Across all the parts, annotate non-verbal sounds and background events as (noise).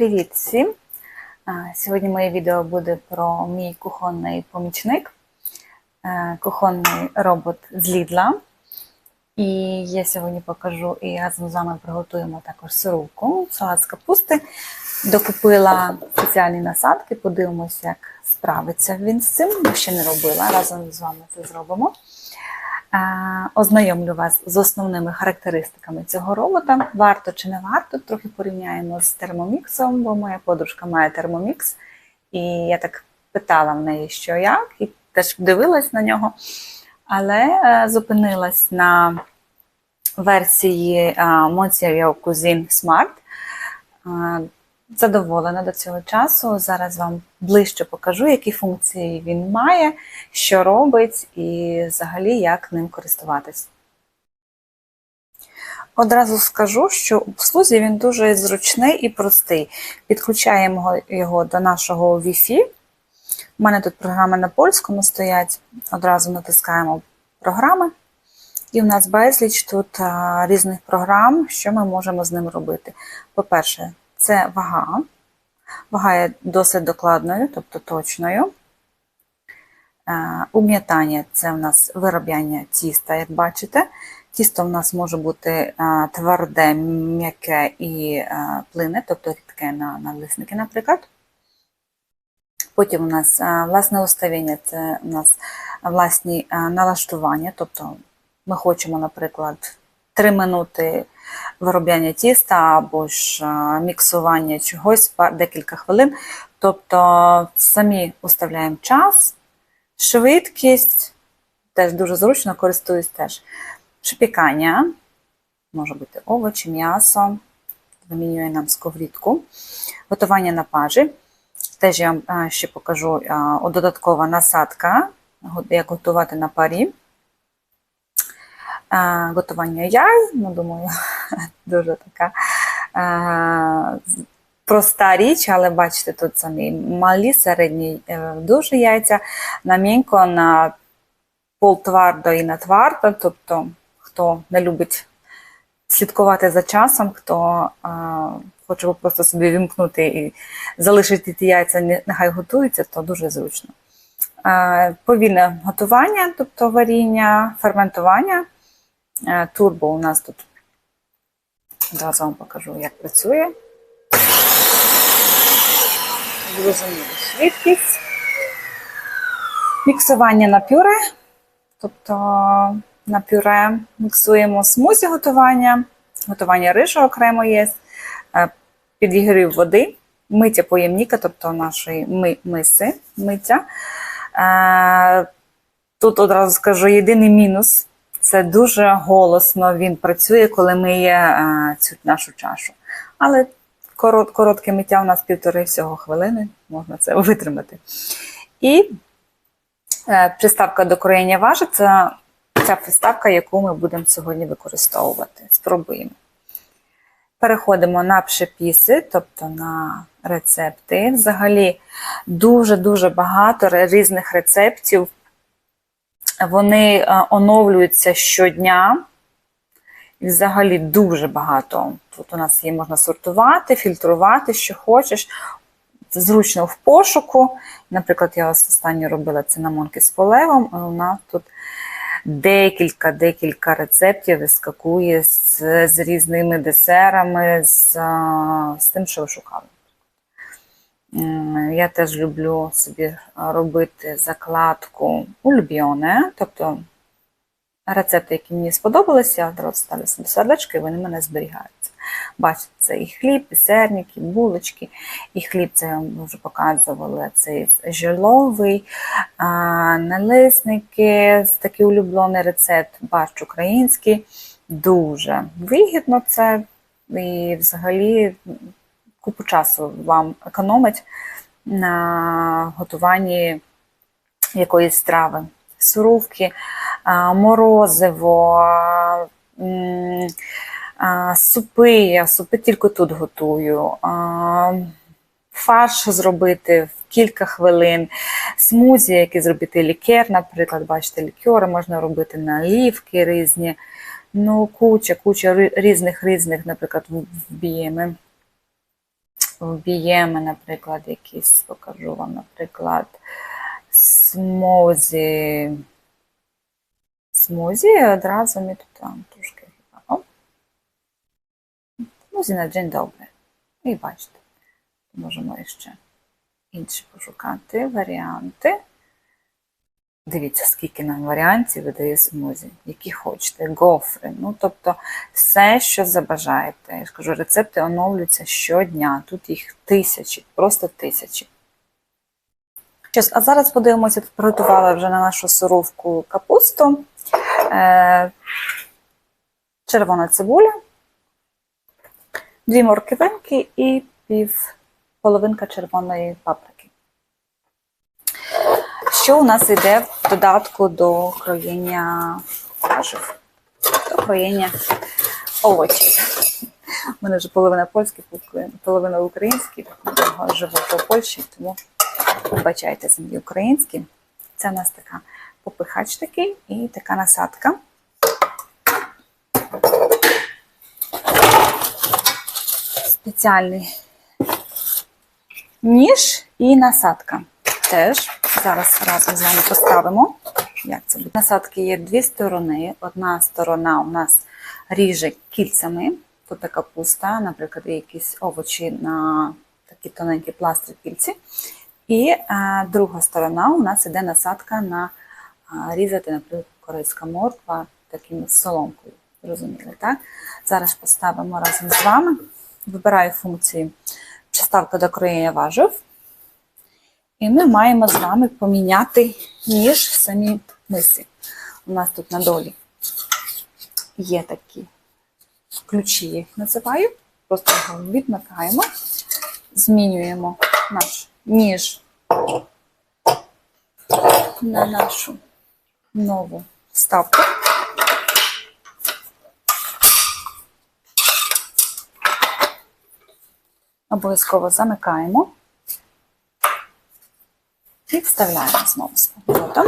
Привіт всім! Сьогодні моє відео буде про мій кухонний помічник, е, кухонний робот з Лідла. І я сьогодні покажу і разом з вами приготуємо також сировку, салат з капусти. Докупила спеціальні насадки, подивимося, як справиться він з цим. Я ще не робила, разом з вами це зробимо. Е, Ознайомлю вас з основними характеристиками цього робота. Варто чи не варто, трохи порівняємо з термоміксом, бо моя подружка має термомікс. І я так питала в неї, що як, і теж дивилась на нього. Але е, зупинилась на версії е, Monsierio Cuisine Smart. Задоволена до цього часу. Зараз вам ближче покажу, які функції він має, що робить і взагалі як ним користуватись. Одразу скажу, що у обслузі він дуже зручний і простий. Підключаємо його до нашого Wi-Fi. У мене тут програми на польському стоять. Одразу натискаємо програми. І в нас безліч тут різних програм, що ми можемо з ним робити. По-перше, це вага. Вага є досить докладною, тобто точною. Е, Ум'ятання це в нас виробляння тіста, як бачите. Тісто в нас може бути е, тверде, м'яке і е, плине, тобто рідке на налисники, наприклад. Потім у нас власне уставіння це у нас власні налаштування, тобто ми хочемо, наприклад, 3 минути виробляння тіста або ж е, міксування чогось декілька хвилин. Тобто самі уставляємо час, швидкість, теж дуже зручно користуюсь теж. Припікання, може бути овочі, м'ясо, вимінює нам сковорідку, готування на пажі. Теж я вам е, ще покажу е, додаткова насадка, як готувати на парі. Готування яй, ну, думаю, (laughs) дуже така проста річ, але бачите, тут самі малі, середні, е, дуже яйця, на м'янько, на полтвардо і на твардо, тобто хто не любить слідкувати за часом, хто хоче просто собі вімкнути і залишити ті яйця, нехай готуються, то дуже зручно. Повільне готування, тобто варіння, ферментування. Е, Турбо у нас тут одразу вам покажу, як працює. Зрозуміло швидкість. Міксування на пюре. Тобто на пюре міксуємо смузі готування, готування рижу окремо є, е, підігрів води, миття поємніка, тобто нашої ми- миси, миття. Е, Тут одразу скажу єдиний мінус це дуже голосно він працює, коли миє е, цю нашу чашу. Але корот, коротке миття у нас півтори всього хвилини, можна це (laughs) витримати. І е, приставка до кроєння важі це ця приставка, яку ми будемо сьогодні використовувати. Спробуємо. Переходимо на пшепіси, тобто на рецепти. Взагалі дуже-дуже багато різних рецептів. Вони е, оновлюються щодня. І взагалі дуже багато. Тут у нас є можна сортувати, фільтрувати, що хочеш. Зручно в пошуку. Наприклад, я ось останньо робила цинамонки з полевом, і у нас тут декілька-декілька рецептів вискакує з, з різними десерами, з, з тим, що ви шукали. Я теж люблю собі робити закладку ульбіоне, тобто рецепти, які мені сподобалися, я ставлю собі сердечки, і вони мене зберігаються. Бачите, це і хліб, і сирники, і булочки, і хліб, це я вам вже показувала, це жировий, налисники, такий улюблений рецепт, борщ український. Дуже вигідно це, і взагалі купу часу вам економить на готуванні якоїсь страви. Сурувки, морозиво, супи. Я супи тільки тут готую. Фарш зробити в кілька хвилин, смузі, які зробити лікер, наприклад, бачите, лікери можна робити наливки різні. Ну, куча, куча різних різних, наприклад, вб'ємо. Вб'ємо, наприклад, якісь, покажу вам, наприклад, смузі. Смузі одразу ми тут там трошки о. Смузі на день добре. І бачите, можемо ще інші пошукати варіанти. Дивіться, скільки нам варіантів видає смузі, які хочете, гофри. Ну, тобто, все, що забажаєте. Я ж кажу, рецепти оновлюються щодня. Тут їх тисячі, просто тисячі. А зараз подивимося, тут приготувала вже на нашу сировку капусту, е, червона цибуля, дві морквинки і пів половинка червоної паприки. Що у нас йде в додатку до кроєння кажів, до кроєння овочів. У мене вже половина польський, половина український, довго живу по Польщі, тому вибачайте за мій український. Це у нас така попихач такий і така насадка. Спеціальний ніж і насадка. Теж зараз разом з вами поставимо. Як це буде? Насадки є дві сторони. Одна сторона у нас ріже кільцями, тут капуста, наприклад, якісь овочі на такі тоненькі пластри кільці. І а, друга сторона у нас іде насадка на а, різати, наприклад, корейська морква таким соломкою. Зрозуміли, так? Зараз поставимо разом з вами. Вибираю функції приставка до кроєння важив. І ми маємо з вами поміняти ніж в самій мисі. У нас тут на долі є такі ключі, я їх називаю. Просто його відмикаємо, змінюємо наш ніж на нашу нову вставку. Обов'язково замикаємо і вставляємо знову з поворотом.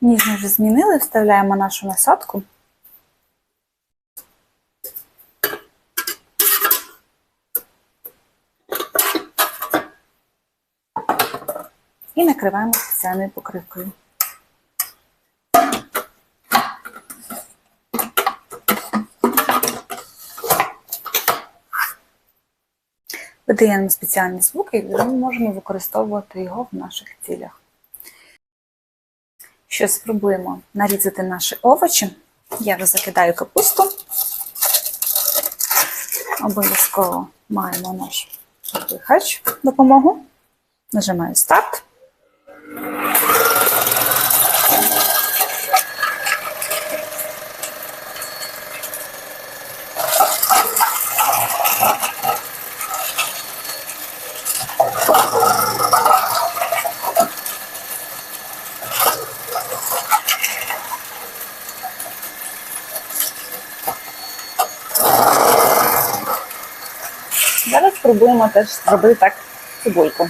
Ніж ми вже змінили, вставляємо нашу насадку. І накриваємо спеціальною покривкою. Видає нам спеціальні звуки, і ми можемо використовувати його в наших цілях. Що спробуємо нарізати наші овочі. Я вже закидаю капусту. Обов'язково маємо наш вихач допомогу. Нажимаю старт. Зараз спробуємо теж зробити так цибульку.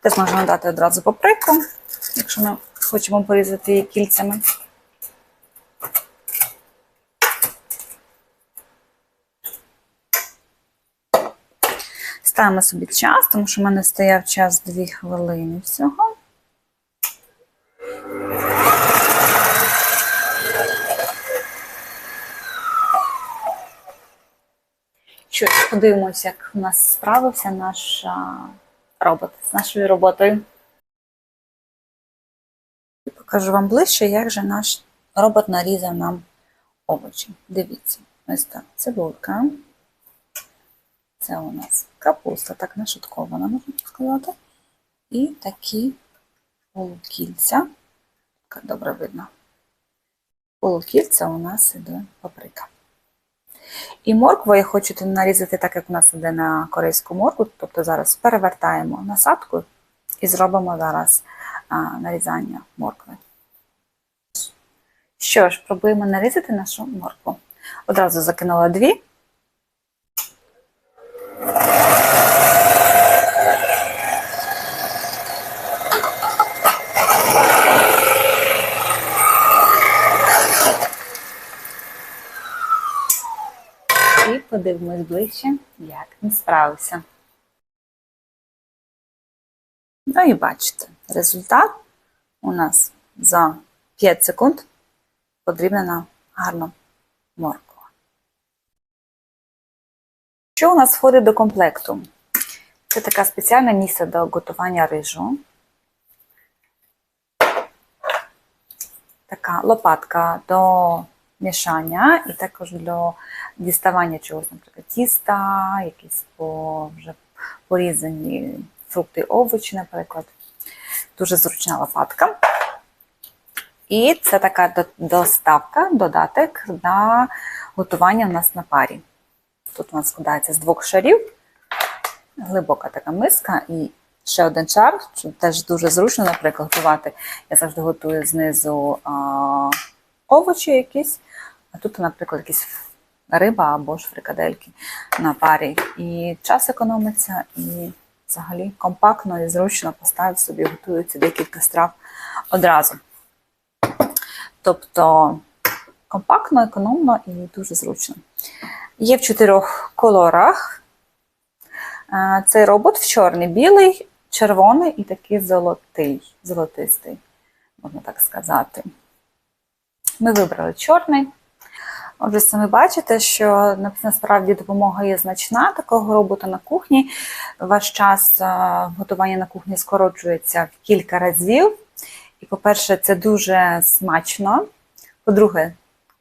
Теж можна дати одразу паприку, якщо ми хочемо порізати її кільцями. Ставимо собі час, тому що в мене стояв час 2 хвилини всього. Що ж, подивимося, як у нас справився наш робот з нашою роботою. Покажу вам ближче, як же наш робот нарізав нам овочі. Дивіться, ось так, цибулька. Це у нас капуста, так нашаткована, можна сказати. І такі полукільця. Так добре видно. Полукільця у нас іде паприка. І моркву я хочу нарізати так, як у нас іде на корейську моркву. Тобто зараз перевертаємо насадку і зробимо зараз нарізання моркви. Що ж, пробуємо нарізати нашу моркву. Одразу закинула дві. Подивимось ближче, як він справився. Ну і бачите, результат у нас за 5 секунд подрібнена гарно морква. Що у нас входить до комплекту? Це така спеціальна місце до готування рижу. Така лопатка до мішання і також для діставання чогось, наприклад, тіста, якісь по, вже порізані фрукти, овочі, наприклад. Дуже зручна лопатка. І це така доставка, додаток на готування у нас на парі. Тут у нас складається з двох шарів, глибока така миска і ще один шар, теж дуже зручно, наприклад, готувати. Я завжди готую знизу а, овочі якісь, а тут, наприклад, якісь риба або ж фрикадельки на парі. І час економиться, і взагалі компактно і зручно поставити собі, готуються декілька страв одразу. Тобто компактно, економно і дуже зручно. Є в чотирьох кольорах. Цей робот в чорний, білий, червоний і такий золотий, золотистий, можна так сказати. Ми вибрали чорний. Отже, самі бачите, що насправді допомога є значна такого робота на кухні. Ваш час е, готування на кухні скорочується в кілька разів. І, по-перше, це дуже смачно. По-друге,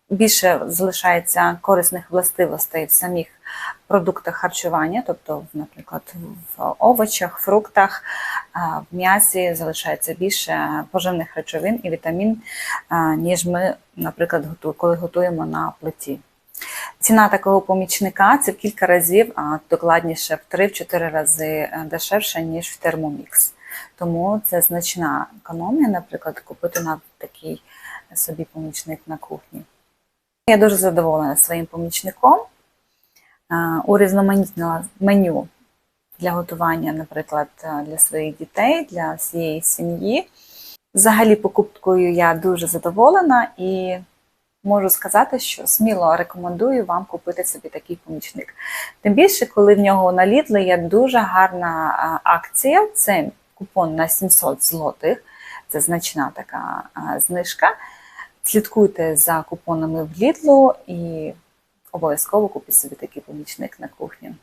більше залишається корисних властивостей в самих продуктах харчування, тобто, наприклад, в овочах, фруктах, в м'ясі залишається більше поживних речовин і вітамін, ніж ми, наприклад, коли готуємо на плиті. Ціна такого помічника це в кілька разів, а докладніше в 3-4 рази е, дешевше, ніж в термомікс. Тому це значна економія, наприклад, купити на такий собі помічник на кухні. Я дуже задоволена своїм помічником. Урізноманітнила меню для готування, наприклад, е, для своїх дітей, для всієї сім'ї. Взагалі, покупкою я дуже задоволена і можу сказати, що сміло рекомендую вам купити собі такий помічник. Тим більше, коли в нього на Lidl є дуже гарна акція. Це купон на 700 злотих. Це значна така знижка. Слідкуйте за купонами в Lidl і обов'язково купіть собі такий помічник на кухню.